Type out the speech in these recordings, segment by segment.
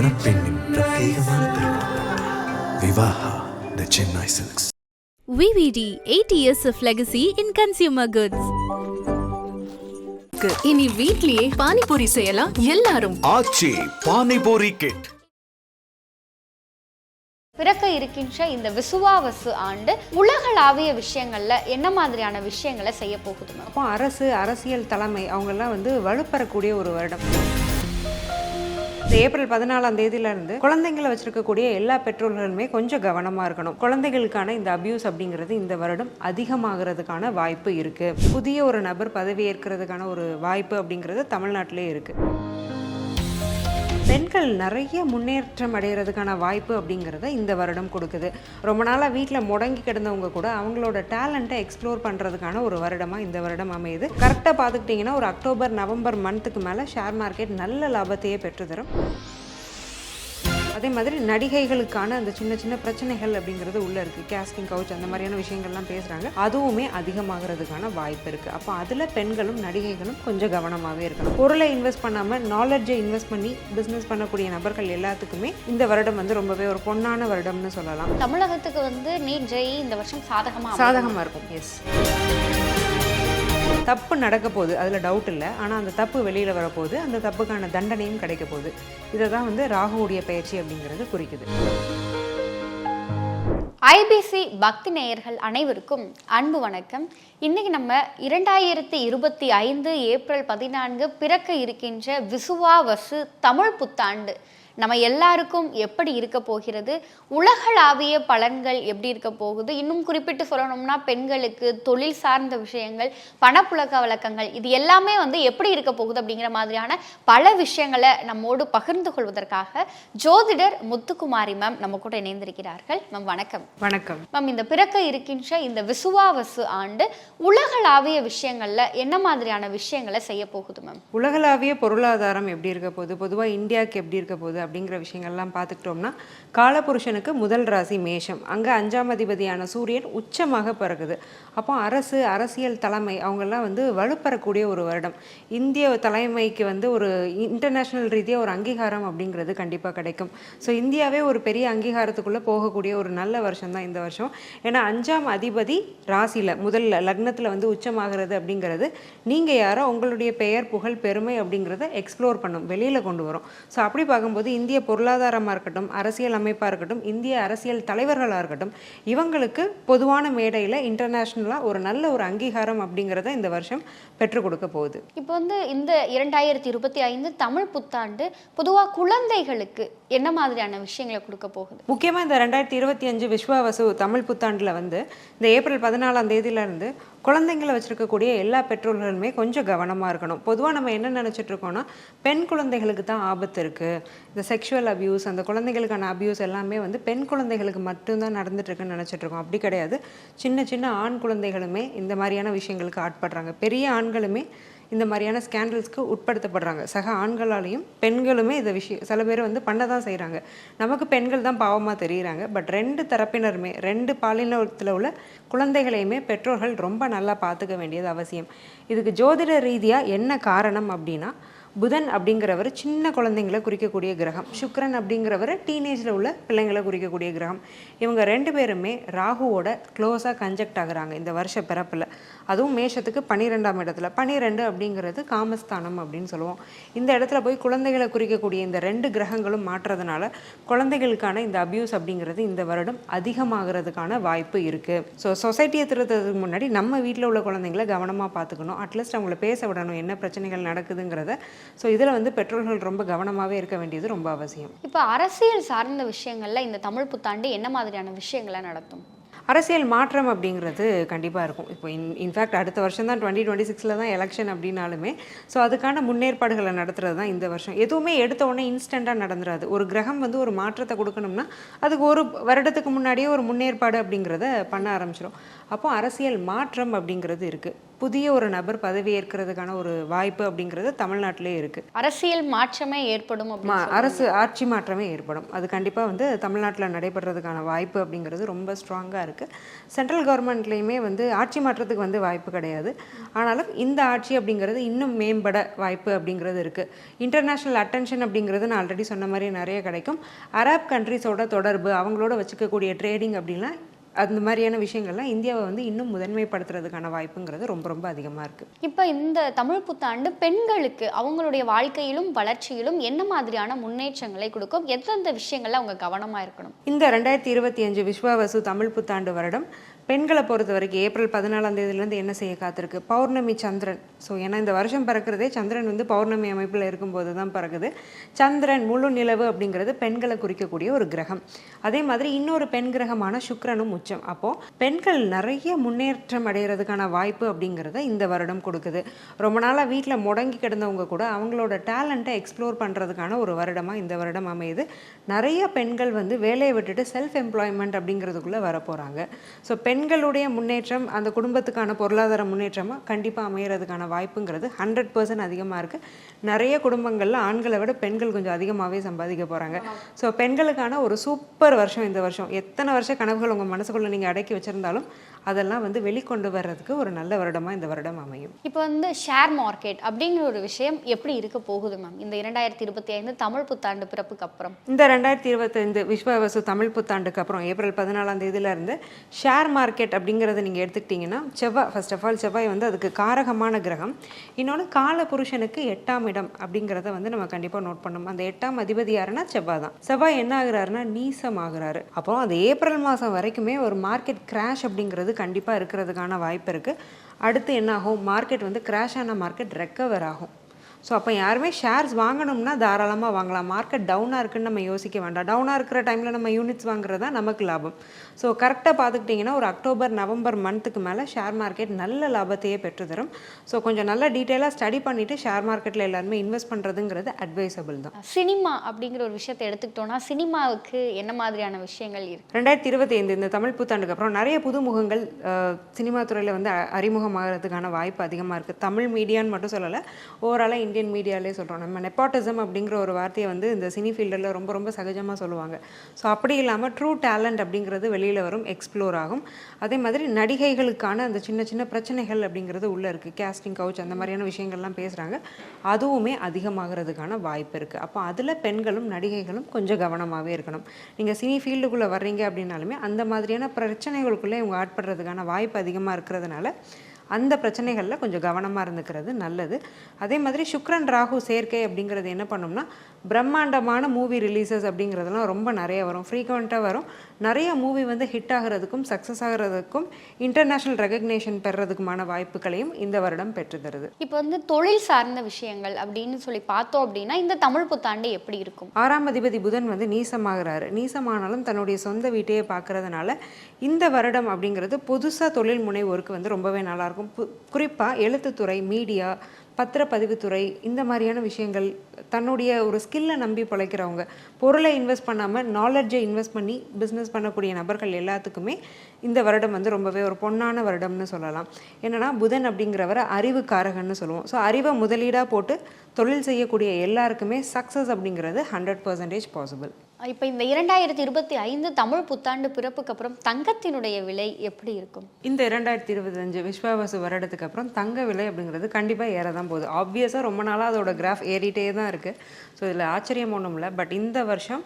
மணப்பெண்ணின் பிரத்யேகமான திருமணம் Vivaha the Chennai Silks VVD 8 years of legacy in consumer goods. இனி வீட்லயே பானிபூரி செய்யலாம் எல்லாரும் ஆச்சி பானிபூரி கிட் பிறக்க இருக்கின்ற இந்த விசுவாவசு ஆண்டு உலகளாவிய விஷயங்கள்ல என்ன மாதிரியான விஷயங்களை செய்ய போகுது அப்போ அரசு அரசியல் தலைமை அவங்கெல்லாம் வந்து வலுப்பெறக்கூடிய ஒரு வருடம் இந்த ஏப்ரல் பதினாலாம் தேதியிலேருந்து குழந்தைங்களை வச்சிருக்கக்கூடிய எல்லா பெற்றோர்களுமே கொஞ்சம் கவனமாக இருக்கணும். குழந்தைகளுக்கான இந்த அபியூஸ் அப்படிங்கிறது இந்த வருடம் அதிகமாகிறதுக்கான வாய்ப்பு இருக்குது புதிய ஒரு நபர் பதவி ஏற்கிறதுக்கான ஒரு வாய்ப்பு அப்படிங்கிறது தமிழ்நாட்டிலே இருக்குது பெண்கள் நிறைய முன்னேற்றம் அடைகிறதுக்கான வாய்ப்பு அப்படிங்கிறத இந்த வருடம் கொடுக்குது. ரொம்ப நாளாக வீட்டில் முடங்கி கிடந்தவங்க கூட அவங்களோட டேலண்ட்டை எக்ஸ்ப்ளோர் பண்ணுறதுக்கான ஒரு வருடமாக இந்த வருடம் அமையுது. கரெக்டாக பார்த்துக்கிட்டிங்கன்னா ஒரு அக்டோபர் நவம்பர் மந்த்துக்கு மேலே ஷேர் மார்க்கெட் நல்ல லாபத்தையே பெற்று தரும் அதே மாதிரி நடிகைகளுக்கான அந்த சின்ன சின்ன பிரச்சனைகள் அப்படிங்கிறது உள்ளே இருக்குது கேஸ்டிங் கவுச் அந்த மாதிரியான விஷயங்கள்லாம் பேசுகிறாங்க அதுவுமே அதிகமாகிறதுக்கான வாய்ப்பு இருக்குது அப்போ அதில் பெண்களும் நடிகைகளும் கொஞ்சம் கவனமாகவே இருக்கணும். பொருளை இன்வெஸ்ட் பண்ணாமல் நாலேஜை இன்வெஸ்ட் பண்ணி பிஸ்னஸ் பண்ணக்கூடிய நபர்கள் எல்லாத்துக்குமே இந்த வருடம் வந்து ரொம்பவே ஒரு பொன்னான வருடம்னு சொல்லலாம். தமிழகத்துக்கு வந்து நீட் ஜெய் இந்த வருஷம் சாதகமா அமையுமா? சாதகமாக இருக்கும். எஸ் தப்பு நடக்க போகுது அதில் டவுட் இல்லை. ஆனால் அந்த தப்பு வெளியில் வரப்போகுது அந்த தப்புக்கான தண்டனையும் கிடைக்க போகுது இதை தான் வந்து ராகுவுடைய பயிற்சி அப்படிங்கிறது குறிக்குது. ஐபிசி பக்தி நேயர்கள் அனைவருக்கும் அன்பு வணக்கம். இன்னைக்கு நம்ம இரண்டாயிரத்தி இருபத்தி ஐந்து ஏப்ரல் பதினான்கு பிறக்க இருக்கின்ற விசுவாவசு தமிழ் புத்தாண்டு நம்ம எல்லாருக்கும் எப்படி இருக்க போகிறது? உலகளாவிய பலன்கள் எப்படி இருக்க போகுது? இன்னும் குறிப்பிட்டு சொல்லணும்னா பெண்களுக்கு தொழில் சார்ந்த விஷயங்கள் பணப்புழக்க வழக்கங்கள் இது எல்லாமே வந்து எப்படி இருக்க போகுது அப்படிங்கிற மாதிரியான பல விஷயங்களை நம்மோடு பகிர்ந்து கொள்வதற்காக ஜோதிடர் முத்துக்குமாரி மேம் நம்ம கூட இணைந்திருக்கிறார்கள். மேம் வணக்கம். வணக்கம். மேம் இந்த பிறக்க இருக்கின்ற இந்த விசுவாவசு ஆண்டு உலகளாவிய விஷயங்கள்ல என்ன மாதிரியான விஷயங்களை செய்ய போகுது மேம் உலகளாவிய பொருளாதாரம் எப்படி இருக்க போகுது? பொதுவாக இந்தியாவுக்கு எப்படி இருக்க போகுது? அப்படிங்கிற விஷயங்கள்லாம் பார்த்துக்கிட்டோம்னா காலபுருஷனுக்கு முதல் ராசி மேஷம். அங்கே அஞ்சாம் அதிபதியான சூரியன் உச்சமாக பிறகுது. அப்போ அரசு அரசியல் தலைமை அவங்கெல்லாம் வந்து வலுப்பெறக்கூடிய ஒரு வருடம். இந்திய தலைமைக்கு வந்து ஒரு இன்டர்நேஷ்னல் ரீதியாக ஒரு அங்கீகாரம் அப்படிங்கிறது கண்டிப்பாக கிடைக்கும். ஸோ இந்தியாவே ஒரு பெரிய அங்கீகாரத்துக்குள்ளே போகக்கூடிய ஒரு நல்ல வருஷம் தான் இந்த வருஷம். ஏன்னா அஞ்சாம் அதிபதி ராசியில் முதல்ல லக்னத்தில் வந்து உச்சமாகிறது அப்படிங்கிறது நீங்கள் யாரோ உங்களுடைய பெயர் புகழ் பெருமை அப்படிங்கிறத எக்ஸ்ப்ளோர் பண்ணும். வெளியில் கொண்டு வரும். ஸோ அப்படி பார்க்கும்போது இந்திய பொருளாதாரமாக இருக்கட்டும் அரசியல் அமைப்பாக இருக்கட்டும் இந்திய அரசியல் தலைவர்களாக இருக்கட்டும் இவங்களுக்கு பொதுவான மேடையில் இன்டர்நேஷ்னலாக ஒரு நல்ல ஒரு அங்கீகாரம் அப்படிங்கிறத இந்த வருஷம் பெற்றுக் கொடுக்க போகுது. இப்போ வந்து இந்த இரண்டாயிரத்தி இருபத்தி ஐந்து தமிழ் புத்தாண்டு பொதுவாக குழந்தைகளுக்கு என்ன மாதிரியான விஷயங்களை கொடுக்க போகுது? முக்கியமாக இந்த ரெண்டாயிரத்தி இருபத்தி அஞ்சு விஸ்வாவசு தமிழ் புத்தாண்டில் வந்து இந்த ஏப்ரல் பதினாலாம் தேதியிலேருந்து குழந்தைங்களை வச்சுருக்கக்கூடிய எல்லா பெற்றோர்களுமே கொஞ்சம் கவனமாக இருக்கணும். பொதுவாக நம்ம என்ன நினச்சிட்டு இருக்கோம்னா பெண் குழந்தைகளுக்கு தான் ஆபத்து இருக்குது இந்த செக்ஷுவல் அபியூஸ் அந்த குழந்தைகளுக்கான அபியூஸ் எல்லாமே வந்து பெண் குழந்தைகளுக்கு மட்டும்தான் நடந்துட்டுருக்குன்னு நினச்சிட்ருக்கோம் அப்படி கிடையாது. சின்ன சின்ன ஆண் குழந்தைகளுமே இந்த மாதிரியான விஷயங்களுக்கு ஆட்படுறாங்க. பெரிய ஆண்களுமே இந்த மாதிரியான ஸ்கேண்டல்ஸ்க்கு உட்படுத்தப்படுறாங்க. சக ஆண்களாலையும் பெண்களுமே இந்த விஷயம் சில பேர் வந்து பண்ண தான் செய்கிறாங்க நமக்கு பெண்கள் தான் பாவமாக தெரிகிறாங்க பட் ரெண்டு தரப்பினருமே ரெண்டு பாலினத்தில் உள்ள குழந்தைகளையுமே பெற்றோர்கள் ரொம்ப நல்லா பார்த்துக்க வேண்டியது அவசியம். இதுக்கு ஜோதிட ரீதியாக என்ன காரணம் அப்படின்னா புதன் அப்படிங்கிறவர் சின்ன குழந்தைங்களை குறிக்கக்கூடிய கிரகம். சுக்கரன் அப்படிங்கிறவர் டீனேஜில் உள்ள பிள்ளைங்களை குறிக்கக்கூடிய கிரகம். இவங்க ரெண்டு பேருமே ராகுவோட க்ளோஸாக கன்ஜெக்ட் ஆகுறாங்க இந்த வருஷ பிறப்பில். அதுவும் மேஷத்துக்கு பன்னிரெண்டாம் இடத்துல. பன்னிரெண்டு அப்படிங்கிறது காமஸ்தானம் அப்படின்னு சொல்லுவோம். இந்த இடத்துல போய் குழந்தைகளை குறிக்கக்கூடிய இந்த ரெண்டு கிரகங்களும் மாற்றுறதுனால குழந்தைகளுக்கான இந்த அபியூஸ் அப்படிங்கிறது இந்த வருடம் அதிகமாகிறதுக்கான வாய்ப்பு இருக்குது ஸோ சொசைட்டியை திருத்ததுக்கு முன்னாடி நம்ம வீட்டில் உள்ள குழந்தைங்கள கவனமாக பார்த்துக்கணும். அட்லீஸ்ட் அவங்கள பேச விடணும். என்ன பிரச்சனைகள் நடக்குதுங்கிறத ஸோ இதில் வந்து பெற்றோர்கள் ரொம்ப கவனமாகவே இருக்க வேண்டியது ரொம்ப அவசியம். இப்போ அரசியல் சார்ந்த விஷயங்கள்ல இந்த தமிழ் புத்தாண்டு என்ன மாதிரியான விஷயங்களை நடத்தும்? அரசியல் மாற்றம் அப்படிங்கிறது கண்டிப்பாக இருக்கும். இப்போ இன் இன்ஃபேக்ட் அடுத்த வருஷம் தான் டுவெண்ட்டி டுவெண்ட்டி சிக்ஸில் தான் எலெக்ஷன் அப்படின்னாலுமே ஸோ அதுக்கான முன்னேற்பாடுகளை நடத்துறது தான் இந்த வருஷம். எதுவுமே எடுத்த உடனே இன்ஸ்டண்ட்டாக நடந்துராது. ஒரு கிரகம் வந்து ஒரு மாற்றத்தை கொடுக்கணும்னா அதுக்கு ஒரு வருடத்துக்கு முன்னாடியே ஒரு முன்னேற்பாடு அப்படிங்கிறத பண்ண ஆரம்பிச்சிடும் அப்போ அரசியல் மாற்றம் அப்படிங்கிறது இருக்குது புதிய ஒரு நபர் பதவி ஏற்கிறதுக்கான ஒரு வாய்ப்பு அப்படிங்கிறது தமிழ்நாட்டிலே இருக்குது அரசியல் மாற்றமே ஏற்படும் அரசு ஆட்சி மாற்றமே ஏற்படும். அது கண்டிப்பாக வந்து தமிழ்நாட்டில் நடைபெறதுக்கான வாய்ப்பு அப்படிங்கிறது ரொம்ப ஸ்ட்ராங்காக இருக்குது சென்ட்ரல் கவர்மெண்ட்லேயுமே வந்து ஆட்சி மாற்றத்துக்கு வந்து வாய்ப்பு கிடையாது. ஆனாலும் இந்த ஆட்சி அப்படிங்கிறது இன்னும் மேம்பட வாய்ப்பு அப்படிங்கிறது இருக்குது இன்டர்நேஷ்னல் அட்டென்ஷன் அப்படிங்கிறது நான் ஆல்ரெடி சொன்ன மாதிரி நிறைய கிடைக்கும். அரப் கண்ட்ரிஸோட தொடர்பு அவங்களோட வச்சுக்கக்கூடிய ட்ரேடிங் அப்படின்னா அந்த மாதிரியான விஷயங்கள்லாம் இந்தியாவை வந்து இன்னும் முதன்மைப்படுத்துறதுக்கான வாய்ப்புங்கிறது ரொம்ப ரொம்ப அதிகமாக இருக்குது இப்போ இந்த தமிழ் புத்தாண்டு பெண்களுக்கு அவங்களுடைய வாழ்க்கையிலும் வளர்ச்சியிலும் என்ன மாதிரியான முன்னேற்றங்களை கொடுக்கும்? எந்தெந்த விஷயங்கள்ல அவங்க கவனமா இருக்கணும்? இந்த ரெண்டாயிரத்தி இருபத்தி அஞ்சு விஸ்வாவசு தமிழ் புத்தாண்டு வருடம் பெண்களை பொறுத்த வரைக்கும் ஏப்ரல் பதினாலாம் தேதியிலேருந்து என்ன செய்ய காத்திருக்கு? பௌர்ணமி சந்திரன். ஸோ ஏன்னா இந்த வருஷம் பிறக்கிறதே சந்திரன் வந்து பௌர்ணமி அமைப்பில் இருக்கும்போது தான் பிறகுது சந்திரன் முழு நிலவு அப்படிங்கிறது பெண்களை குறிக்கக்கூடிய ஒரு கிரகம். அதே மாதிரி இன்னொரு பெண் கிரகமான சுக்கரனும் உச்சம். அப்போது பெண்கள் நிறைய முன்னேற்றம் அடைகிறதுக்கான வாய்ப்பு அப்படிங்கிறத இந்த வருடம் கொடுக்குது. ரொம்ப நாளாக வீட்டில் முடங்கி கிடந்தவங்க கூட அவங்களோட டேலண்ட்டை எக்ஸ்ப்ளோர் பண்ணுறதுக்கான ஒரு வருடமாக இந்த வருடம் அமையுது. நிறைய பெண்கள் வந்து வேலையை விட்டுட்டு செல்ஃப் எம்ப்ளாய்மெண்ட் அப்படிங்கிறதுக்குள்ளே வர போகிறாங்க ஸோ பெண்களுடைய முன்னேற்றம் அந்த குடும்பத்துக்கான பொருளாதார முன்னேற்றமாக கண்டிப்பாக அமையிறதுக்கான வாய்ப்புங்கிறது ஹண்ட்ரட் பர்சன்ட் அதிகமாக இருக்குது நிறைய குடும்பங்களில் ஆண்களை விட பெண்கள் கொஞ்சம் அதிகமாகவே சம்பாதிக்க போகிறாங்க ஸோ பெண்களுக்கான ஒரு சூப்பர் வருஷம் இந்த வருஷம். எத்தனை வருஷ கனவுகள் உங்கள் மனசுக்குள்ளே நீங்கள் அடக்கி வச்சுருந்தாலும் அதெல்லாம் வந்து வெளிக்கொண்டு வர்றதுக்கு ஒரு நல்ல வருடமாக இந்த வருடம் அமையும். இப்போ வந்து ஷேர் மார்க்கெட் அப்படிங்கிற ஒரு விஷயம் எப்படி இருக்க போகுது மேம்? இந்த இரண்டாயிரத்தி இருபத்தி ஐந்து தமிழ் புத்தாண்டு பிறப்புக்கு அப்புறம். இந்த ரெண்டாயிரத்தி இருபத்தைந்து விஸ்வவசு தமிழ் புத்தாண்டுக்கு அப்புறம் ஏப்ரல் பதினாலாம் தேதியில இருந்து ஷேர் மார்க்கெட் அப்படிங்கிறத நீங்கள் எடுத்துக்கிட்டிங்கன்னா செவ்வாய் ஃபர்ஸ்ட் ஆஃப் ஆல் செவ்வாய் வந்து அதுக்கு காரகமான கிரகம். இன்னொன்று கால புருஷனுக்கு எட்டாம் இடம் அப்படிங்கிறத வந்து நம்ம கண்டிப்பாக நோட் பண்ணணும். அந்த எட்டாம் அதிபதி யாருன்னா செவ்வாய் தான். செவ்வாய் என்ன ஆகுறாருன்னா நீசம் ஆகுறாரு அப்போ அந்த ஏப்ரல் மாதம் வரைக்குமே ஒரு மார்க்கெட் கிராஷ் அப்படிங்கிறது கண்டிப்பாக இருக்கிறதுக்கான வாய்ப்பு இருக்குது அடுத்து என்ன ஆகும் மார்க்கெட் வந்து கிராஷ் ஆன மார்க்கெட் ரெக்கவர் ஆகும். ஸோ அப்போ யாருமே ஷேர்ஸ் வாங்கணும்னா தாராளமாக வாங்கலாம். மார்க்கெட் டவுனாக இருக்குன்னு நம்ம யோசிக்க வேண்டாம். டவுனாக இருக்கிற டைமில் நம்ம யூனிட்ஸ் வாங்குறது தான் நமக்கு லாபம். ஸோ கரெக்டாக பார்த்துக்கிட்டிங்கன்னா ஒரு அக்டோபர் நவம்பர் மந்த்துக்கு மேலே ஷேர் மார்க்கெட் நல்ல லாபத்தையே பெற்று தரும். ஸோ கொஞ்சம் நல்லா டீட்டெயிலாக ஸ்டடி பண்ணிவிட்டு ஷேர் மார்க்கெட்டில் எல்லாருமே இன்வெஸ்ட் பண்ணுறதுங்கிறது அட்வைசபிள் தான். சினிமா அப்படிங்கிற ஒரு விஷயத்தை எடுத்துக்கிட்டோம்னா சினிமாவுக்கு என்ன மாதிரியான விஷயங்கள் இருக்கு? ரெண்டாயிரத்தி இருபத்தி ஐந்து இந்த தமிழ் புத்தாண்டுக்கு அப்புறம் நிறைய புதுமுகங்கள் சினிமா துறையில் வந்து அறிமுகமாகிறதுக்கான வாய்ப்பு அதிகமாக இருக்குது தமிழ் மீடியான்னு மட்டும் சொல்லலை ஓவராலாக இந்தியன் மீடியாலே சொல்கிறோம் நம்ம நெப்பாட்டிசம் அப்படிங்கிற ஒரு வார்த்தையை வந்து இந்த சினி ஃபீல்டில் ரொம்ப ரொம்ப சகஜமாக சொல்லுவாங்க. ஸோ அப்படி இல்லாமல் ட்ரூ டேலண்ட் அப்படிங்கிறது வெளியில் வரும் எக்ஸ்ப்ளோர் ஆகும். அதே மாதிரி நடிகைகளுக்கான அந்த சின்ன சின்ன பிரச்சனைகள் அப்படிங்கிறது உள்ளே இருக்குது கேஸ்டிங் கவுச் அந்த மாதிரியான விஷயங்கள்லாம் பேசுகிறாங்க அதுவுமே அதிகமாகிறதுக்கான வாய்ப்பு இருக்குது அப்போ அதில் பெண்களும் நடிகைகளும் கொஞ்சம் கவனமாகவே இருக்கணும். நீங்கள் சினி ஃபீல்டுக்குள்ளே வர்றீங்க அப்படின்னாலுமே அந்த மாதிரியான பிரச்சனைகளுக்குள்ளே இவங்க ஆட்படுறதுக்கான வாய்ப்பு அதிகமாக இருக்கிறதுனால அந்த பிரச்சனைகளில் கொஞ்சம் கவனமாக இருந்துக்கிறது நல்லது. அதே மாதிரி சுக்ரன் ராகு சேர்க்கை அப்படிங்கிறது என்ன பண்ணோம்னா பிரம்மாண்டமான மூவி ரிலீசஸ் அப்படிங்கிறதுலாம் ரொம்ப நிறைய வரும். ஃப்ரீக்வெண்ட்டாக வரும். நிறைய மூவி வந்து ஹிட் ஆகிறதுக்கும் சக்ஸஸ் ஆகிறதுக்கும் இன்டர்நேஷ்னல் ரெகக்னேஷன் பெறதுக்குமான வாய்ப்புகளையும் இந்த வருடம் பெற்று தருது. இப்போ வந்து தொழில் சார்ந்த விஷயங்கள் அப்படின்னு சொல்லி பார்த்தோம் அப்படின்னா இந்த தமிழ் புத்தாண்டு எப்படி இருக்கும்? ஆறாம் அதிபதி புதன் வந்து நீசமாகிறாரு. நீசமானாலும் தன்னுடைய சொந்த வீட்டையே பார்க்கறதுனால இந்த வருடம் அப்படிங்கிறது புதுசாக தொழில் முனைவோருக்கு வந்து ரொம்பவே நல்லாயிருக்கும் குறிப்பாக எழுத்துத்துறை மீடியா பத்திரப்பதிவுத்துறை இந்த மாதிரியான விஷயங்கள் தன்னுடைய ஒரு ஸ்கில்லை நம்பி பிழைக்கிறவங்க பொருளை இன்வெஸ்ட் பண்ணாமல் நாலெட்ஜை இன்வெஸ்ட் பண்ணி பிஸ்னஸ் பண்ணக்கூடிய நபர்கள் எல்லாத்துக்குமே இந்த வருடம் வந்து ரொம்பவே ஒரு பொன்னான வருடம்னு சொல்லலாம். என்னன்னா புதன் அப்படிங்கிறவரை அறிவு காரகன்னு சொல்லுவோம். ஸோ அறிவை முதலீடாக போட்டு தொழில் செய்யக்கூடிய எல்லாருக்குமே சக்ஸஸ் அப்படிங்கிறது ஹண்ட்ரட் பர்சன்டேஜ் பாசிபிள் இப்போ இந்த இரண்டாயிரத்தி இருபத்தி ஐந்து தமிழ் புத்தாண்டு பிறப்புக்கு அப்புறம் தங்கத்தினுடைய விலை எப்படி இருக்கும்? இந்த இரண்டாயிரத்தி இருபத்தஞ்சு விஸ்வாவசு வருடத்துக்கு அப்புறம் தங்க விலை அப்படிங்கிறது கண்டிப்பாக ஏற தான் போகுது ஆப்வியஸாக ரொம்ப நாளாக அதோட கிராஃப் ஏறிட்டே தான் இருக்குது ஸோ இதில் ஆச்சரியம் ஒன்றும் இல்லை. பட் இந்த வருஷம்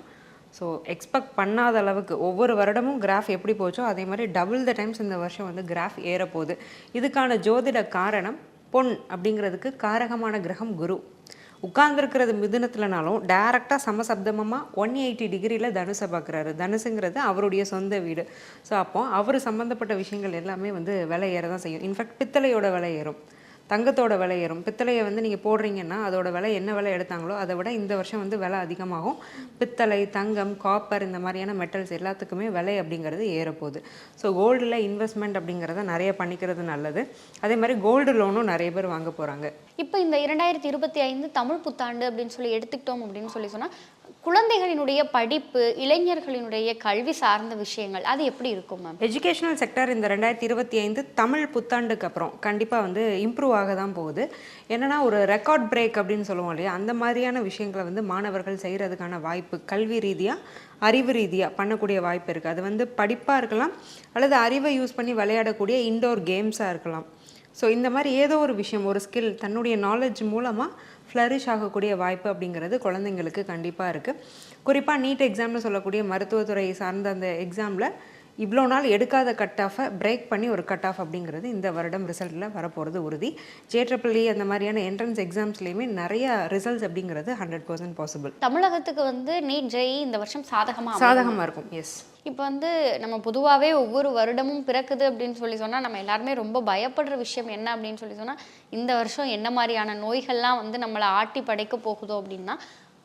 ஸோ எக்ஸ்பெக்ட் பண்ணாத அளவுக்கு ஒவ்வொரு வருடமும் கிராஃப் எப்படி போச்சோ அதே மாதிரி டபுள் த டைம்ஸ் இந்த வருஷம் வந்து கிராஃப் ஏறப்போகுது. இதுக்கான ஜோதிட காரணம் பொன் அப்படிங்கிறதுக்கு காரகமான கிரகம் குரு. உட்கார்ந்துருக்கிறது மிதுனத்துலனாலும் டேரெக்டாக சமசப்தமமாக ஒன் எயிட்டி டிகிரியில் தனுசை பார்க்குறாரு. தனுசுங்கிறது அவருடைய சொந்த வீடு. ஸோ அப்போ அவர் சம்மந்தப்பட்ட விஷயங்கள் எல்லாமே வந்து விலை ஏற தான் செய்யும் இன்ஃபேக்ட் பித்தளையோட விலை ஏறும். தங்கத்தோட விலை ஏறும். பித்தளையை வந்து நீங்கள் போடுறீங்கன்னா அதோட விலை என்ன விலை எடுத்தாங்களோ அதை விட இந்த வருஷம் வந்து விலை அதிகமாகும். பித்தளை தங்கம் காப்பர் இந்த மாதிரியான மெட்டல்ஸ் எல்லாத்துக்குமே விலை அப்படிங்கிறது ஏறப்போகுது. ஸோ கோல்டில் இன்வெஸ்ட்மெண்ட் அப்படிங்கிறத நிறைய பண்ணிக்கிறது நல்லது. அதே மாதிரி கோல்டு லோனும் நிறைய பேர் வாங்க போகிறாங்க இப்போ இந்த இரண்டாயிரத்தி இருபத்தி ஐந்து தமிழ் புத்தாண்டு அப்படின்னு சொல்லி எடுத்துக்கிட்டோம் அப்படின்னு சொல்லி சொன்னால் குழந்தைகளினுடைய படிப்பு இளைஞர்களினுடைய கல்வி சார்ந்த விஷயங்கள் அது எப்படி இருக்கும் மேம் எஜுகேஷனல் செக்டர் இந்த ரெண்டாயிரத்தி இருபத்தி ஐந்து தமிழ் புத்தாண்டுக்கு அப்புறம் கண்டிப்பாக வந்து இம்ப்ரூவ் ஆக தான் போகுது. என்னன்னா ஒரு ரெக்கார்ட் பிரேக் அப்படின்னு சொல்லுவோம் இல்லையா? அந்த மாதிரியான விஷயங்களை வந்து மாணவர்கள் செய்கிறதுக்கான வாய்ப்பு கல்வி ரீதியாக அறிவு ரீதியாக பண்ணக்கூடிய வாய்ப்பு இருக்குது அது வந்து படிப்பாக இருக்கலாம் அல்லது அறிவை யூஸ் பண்ணி விளையாடக்கூடிய இன்டோர் கேம்ஸாக இருக்கலாம். ஸோ இந்த மாதிரி ஏதோ ஒரு விஷயம் ஒரு ஸ்கில் தன்னுடைய நாலேஜ் மூலமாக ஃப்ளரிஷ் ஆகக்கூடிய வாய்ப்பு அப்படிங்கிறது குழந்தைங்களுக்கு கண்டிப்பாக இருக்குது குறிப்பாக நீட் எக்ஸாம்னு சொல்லக்கூடிய மருத்துவத்துறை சார்ந்த அந்த எக்ஸாமில் இவ்வளோ நாள் எடுக்காத கட் ஆஃபை பிரேக் பண்ணி ஒரு கட் ஆஃப் அப்படிங்கிறது இந்த வருடம் ரிசல்ட்டில் வரப்போகிறது உறுதி. ஜேட்ரிபிள்இ அந்த மாதிரியான என்ட்ரன்ஸ் எக்ஸாம்ஸ்லேயுமே நிறைய ரிசல்ட்ஸ் அப்படிங்கிறது ஹண்ட்ரட் பர்சன்ட் பாசிபிள் தமிழகத்துக்கு வந்து நீட் ஜெய் இந்த வருஷம் சாதகமா அமையுமா? சாதகமாக இருக்கும் எஸ் இப்போ வந்து நம்ம பொதுவாகவே ஒவ்வொரு வருடமும் பிறக்குது அப்படின்னு சொல்லி சொன்னால் நம்ம எல்லாருமே ரொம்ப பயப்படுற விஷயம் என்ன அப்படின்னு சொல்லி சொன்னால் இந்த வருஷம் என்ன மாதிரியான நோய்கள்லாம் வந்து நம்மளை ஆட்டி படைக்க போகுதோ அப்படின்னா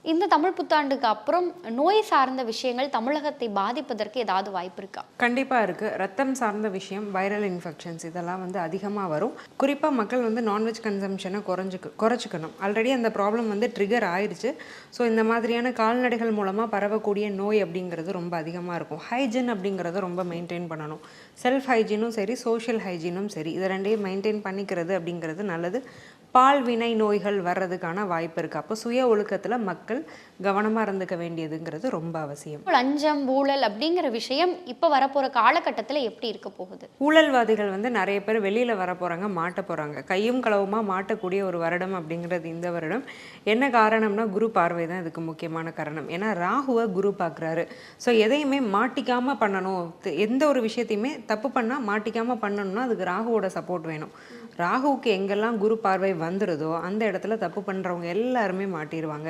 இந்த தமிழ் புத்தாண்டுக்கு அப்புறம் நோய் சார்ந்த விஷயங்கள் தமிழகத்தை பாதிப்பதற்கு ஏதாவது வாய்ப்பு இருக்கா? கண்டிப்பாக இருக்குது ரத்தம் சார்ந்த விஷயம் வைரல் இன்ஃபெக்ஷன்ஸ் இதெல்லாம் வந்து அதிகமாக வரும். குறிப்பாக மக்கள் வந்து நான்வெஜ் கன்சம்ஷனை குறைஞ்சிக்க குறைச்சிக்கணும். ஆல்ரெடி அந்த ப்ராப்ளம் வந்து ட்ரிகர் ஆயிடுச்சு ஸோ இந்த மாதிரியான கால்நடைகள் மூலமாக பரவக்கூடிய நோய் அப்படிங்கிறது ரொம்ப அதிகமாக இருக்கும். ஹைஜீன் அப்படிங்கிறத ரொம்ப மெயின்டைன் பண்ணணும். செல்ஃப் ஹைஜீனும் சரி சோஷியல் ஹைஜீனும் சரி. இதை ரெண்டையும் மெயின்டைன் பண்ணிக்கிறது அப்படிங்கிறது நல்லது. பால் வினை நோய்கள் வர்றதுக்கான வாய்ப்பு இருக்குது அப்போ சுய ஒழுக்கத்தில் மக்கள் கவனமாக இருந்துக்க வேண்டியதுங்கிறது ரொம்ப அவசியம். லஞ்சம் ஊழல் அப்படிங்கிற விஷயம் இப்போ வரப்போற காலகட்டத்தில் எப்படி இருக்க போகுது? ஊழல்வாதிகள் வந்து நிறைய பேர் வெளியில் வர போகிறாங்க மாட்ட போகிறாங்க கையும் களவுமாக மாட்டக்கூடிய ஒரு வருடம் அப்படிங்கிறது இந்த வருடம். என்ன காரணம்னா குரு பார்வை தான் இதுக்கு முக்கியமான காரணம். ஏன்னா ராகுவை குரு பார்க்குறாரு. ஸோ எதையுமே மாட்டிக்காமல் பண்ணணும். எந்த ஒரு விஷயத்தையுமே தப்பு பண்ணால் மாட்டிக்காமல் பண்ணணும்னா அதுக்கு ராகுவோட சப்போர்ட் வேணும். ராகுவுக்கு எங்கெல்லாம் குரு பார்வை வந்துடுதோ அந்த இடத்துல தப்பு பண்ணுறவங்க எல்லாருமே மாட்டிடுவாங்க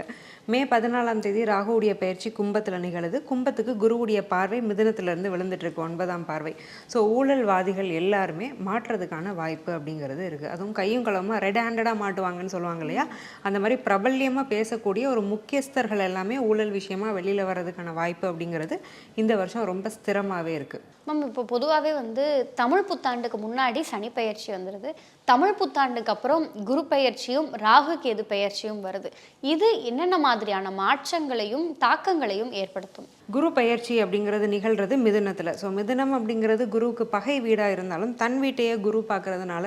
மே பதினாலாம் தேதி ராகுவுடைய பயிற்சி கும்பத்தில் நிகழுது. கும்பத்துக்கு குருவுடைய பார்வை மிதுனத்திலிருந்து விழுந்துட்டுருக்கு ஒன்பதாம் பார்வை. ஸோ ஊழல்வாதிகள் எல்லாருமே மாற்றுறதுக்கான வாய்ப்பு அப்படிங்கிறது இருக்குது அதுவும் கையும் களவுமா ரெட் ஹேண்டடாக மாட்டுவாங்கன்னு சொல்லுவாங்க இல்லையா? அந்த மாதிரி பிரபல்யமாக பேசக்கூடிய ஒரு முக்கியஸ்தர்கள் எல்லாமே ஊழல் விஷயமா வெளியில் வர்றதுக்கான வாய்ப்பு அப்படிங்கிறது இந்த வருஷம் ரொம்ப ஸ்திரமாகவே இருக்குது மேம் இப்போ பொதுவாகவே வந்து தமிழ் புத்தாண்டுக்கு முன்னாடி சனி பெயர்ச்சி வந்துடுது தமிழ் புத்தாண்டுக்கு அப்புறம் குரு பெயர்ச்சியும் ராகு கேது பெயர்ச்சியும் வருது. இது என்னென்ன மாதிரியான மாற்றங்களையும் தாக்கங்களையும் ஏற்படுத்தும்? குரு பெயர்ச்சி அப்படிங்கிறது நிகழ்றது மிதுனத்தில். ஸோ மிதுனம் அப்படிங்கிறது குருவுக்கு பகை வீடாக இருந்தாலும் தன் வீட்டையே குரு பார்க்கறதுனால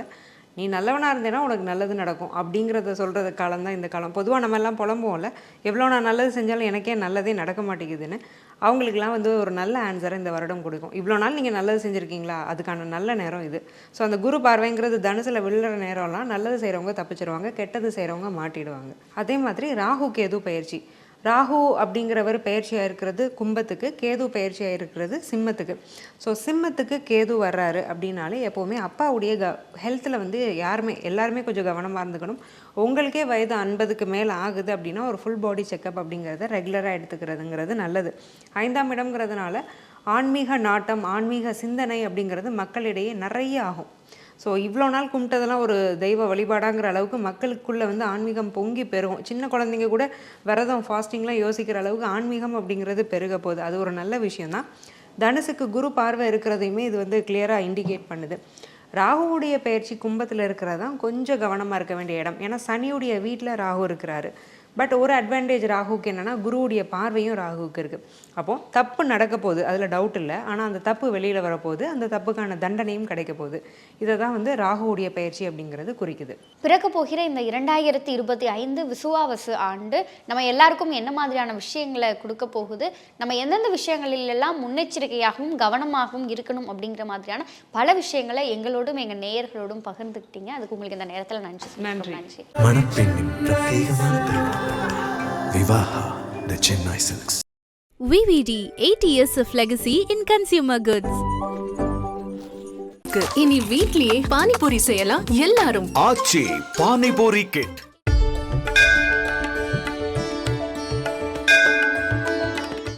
நீ நல்லவனாக இருந்தேன்னா உனக்கு நல்லது நடக்கும் அப்படிங்கிறத சொல்கிறது காலம் தான் இந்த காலம். பொதுவாக நம்ம எல்லாம் புலம்புவோம்ல. எவ்வளோ நான் நல்லது செஞ்சாலும் எனக்கே நல்லதே நடக்க மாட்டேங்குதுன்னு அவங்களுக்குலாம் வந்து ஒரு நல்ல ஆன்சரை இந்த வருடம் கொடுக்கும். இவ்வளோ நாள் நீங்கள் நல்லது செஞ்சுருக்கீங்களா? அதுக்கான நல்ல நேரம் இது. ஸோ அந்த குரு பார்வைங்கிறது தனுசில் விழுற நேரம்லாம் நல்லது செய்கிறவங்க தப்பிச்சிருவாங்க கெட்டது செய்கிறவங்க மாட்டிடுவாங்க. அதே மாதிரி ராகு கேது பயிற்சி. ராகு அப்படிங்கிறவர் பயிற்சியாக இருக்கிறது கும்பத்துக்கு கேது பயிற்சியாக இருக்கிறது சிம்மத்துக்கு. ஸோ சிம்மத்துக்கு கேது வர்றாரு அப்படின்னாலே எப்போவுமே அப்பாவுடைய க ஹெல்த்தில் வந்து யாருமே எல்லாருமே கொஞ்சம் கவனமாக இருந்துக்கணும். உங்களுக்கே வயது ஐம்பதுக்கு மேலே ஆகுது அப்படின்னா ஒரு ஃபுல் பாடி செக்கப் அப்படிங்கிறத ரெகுலராக எடுத்துக்கிறதுங்கிறது நல்லது. ஐந்தாம் இடம்ங்கிறதுனால ஆன்மீக நாட்டம் ஆன்மீக சிந்தனை அப்படிங்கிறது மக்களிடையே நிறைய ஆகும். ஸோ இவ்வளோ நாள் கும்பிட்டதெல்லாம் ஒரு தெய்வ வழிபாடாங்கிற அளவுக்கு மக்களுக்குள்ளே வந்து ஆன்மீகம் பொங்கி பெருகும். சின்ன குழந்தைங்க கூட விரதம் ஃபாஸ்டிங்லாம் யோசிக்கிற அளவுக்கு ஆன்மீகம் அப்படிங்கிறது பெருக போகுது. அது ஒரு நல்ல விஷயந்தான் தனுசுக்கு குரு பார்வை இருக்கிறதையுமே இது வந்து கிளியராக இண்டிகேட் பண்ணுது. ராகுவுடைய பயிற்சி கும்பத்தில் இருக்கிறதான் கொஞ்சம் கவனமாக இருக்க வேண்டிய இடம். ஏன்னா சனியுடைய வீட்டில் ராகு இருக்கிறாரு. பட் ஒரு அட்வான்டேஜ் ராகுவுக்கு என்னென்னா குருவுடைய பார்வையும் ராகுவுக்கு இருக்குது அப்போது தப்பு நடக்க போகுது அதில் டவுட் இல்லை. ஆனால் அந்த தப்பு வெளியில் வரப்போகுது அந்த தப்புக்கான தண்டனையும் கிடைக்க போகுது. இதை தான் வந்து ராகுவுடைய பயிற்சி அப்படிங்கிறது குறிக்குது. பிறக்க போகிற இந்த இரண்டாயிரத்தி இருபத்தி ஐந்து விசுவாவசு ஆண்டு நம்ம எல்லாருக்கும் என்ன மாதிரியான விஷயங்களை கொடுக்க போகுது நம்ம எந்தெந்த விஷயங்களிலெல்லாம் முன்னெச்சரிக்கையாகவும் கவனமாகவும் இருக்கணும் அப்படிங்கிற மாதிரியான பல விஷயங்களை எங்களோடும் எங்கள் நேயர்களோடும் பகிர்ந்துக்கிட்டீங்க. அதுக்கு உங்களுக்கு இந்த நேரத்தில் நன்றி. நன்றி. Vivaha the Chennai Silks VVD 8 years of legacy in consumer goods. இனி வீட்லயே பானிபூரி செய்யலாம் எல்லாரும். ஆச்சி பானிபூரி கிட்